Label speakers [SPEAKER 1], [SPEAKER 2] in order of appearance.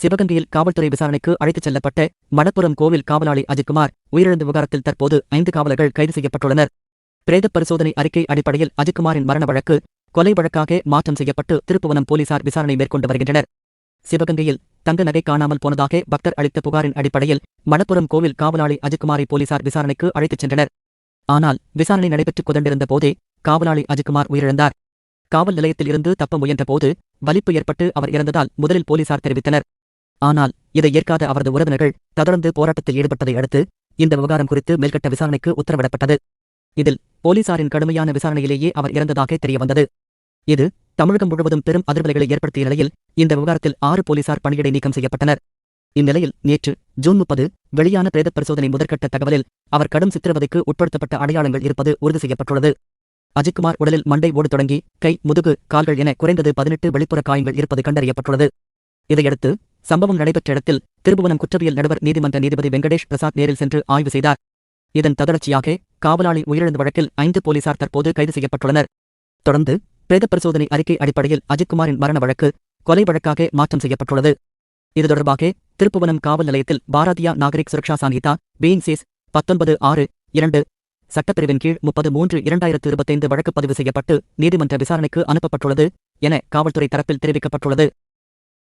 [SPEAKER 1] சிவகங்கையில் காவல்துறை விசாரணைக்கு அழைத்துச் செல்லப்பட்ட மணப்புரம் கோவில் காவலாளி அஜித்குமார் உயிரிழந்த விவகாரத்தில் தற்போது ஐந்து காவலர்கள் கைது செய்யப்பட்டுள்ளனர். பிரேத பரிசோதனை அறிக்கை அடிப்படையில் அஜித்குமாரின் மரண வழக்கு கொலை வழக்காக மாற்றம் செய்யப்பட்டு திருப்புவனம் போலீசார் விசாரணை மேற்கொண்டு வருகின்றனர். சிவகங்கையில் தங்க நகை காணாமல் போனதாக பக்தர் அளித்த புகாரின் அடிப்படையில் மணப்புரம் கோவில் காவலாளி அஜித்குமாரை போலீசார் விசாரணைக்கு அழைத்துச் சென்றனர். ஆனால் விசாரணை நடைபெற்றுக் கொண்டிருந்த போதே காவலாளி அஜித்குமார் உயிரிழந்தார். காவல் நிலையத்தில் இருந்து தப்ப முயன்றபோது வலிப்பு ஏற்பட்டு அவர் இறந்ததால் முதலில் போலீசார் தெரிவித்தனர். ஆனால் இதை ஏற்காத அவரது உறவினர்கள் தொடர்ந்து போராட்டத்தில் ஈடுபட்டதை அடுத்து இந்த விவகாரம் குறித்து மேல்கட்ட விசாரணைக்கு உத்தரவிடப்பட்டது. இதில் போலீசாரின் கடுமையான விசாரணையிலேயே அவர் இறந்ததாக தெரியவந்தது. இது தமிழகம் முழுவதும் பெரும் அதிர்வலைகளை ஏற்படுத்திய நிலையில் இந்த விவகாரத்தில் ஆறு போலீசார் பணியிடை நீக்கம் செய்யப்பட்டனர். இந்நிலையில் நேற்று ஜூன் முப்பது வெளியான பிரேத பரிசோதனை முதற்கட்ட தகவலில் அவர் கடும் சித்திரவதைக்கு உட்படுத்தப்பட்ட அடையாளங்கள் இருப்பது உறுதி செய்யப்பட்டுள்ளது. அஜித்குமார் உடலில் மண்டை ஓடு தொடங்கி கை முதுகு கால்கள் என குறைந்தது பதினெட்டு வெளிப்புற காயங்கள் இருப்பது கண்டறியப்பட்டுள்ளது. இதையடுத்து சம்பவம் நடைபெற்ற இடத்தில் திருபுவனம் குற்றவியல் நடுவர் நீதிமன்ற நீதிபதி வெங்கடேஷ் பிரசாத் நேரில் சென்று ஆய்வு செய்தார். இதன் தொடர்ச்சியாக காவலாளி உயிரிழந்த வழக்கில் ஐந்து போலீசார் தற்போது கைது செய்யப்பட்டுள்ளனர். தொடர்ந்து பிரேத பரிசோதனை அறிக்கை அடிப்படையில் அஜித்குமாரின் மரண வழக்கு கொலை வழக்காக மாற்றம் செய்யப்பட்டுள்ளது. இது தொடர்பாக திருப்புவனம் காவல் நிலையத்தில் பாரதியா நாகரிக் சுரக்ஷா சாங்கிதா பிஎன்சிஎஸ் பத்தொன்பது ஆறு இரண்டு சட்டப்பிரிவின் கீழ் முப்பது மூன்று இரண்டாயிரத்து இருபத்தைந்து வழக்கு பதிவு செய்யப்பட்டு நீதிமன்ற விசாரணைக்கு அனுப்பப்பட்டுள்ளது என காவல்துறை தரப்பில் தெரிவிக்கப்பட்டுள்ளது.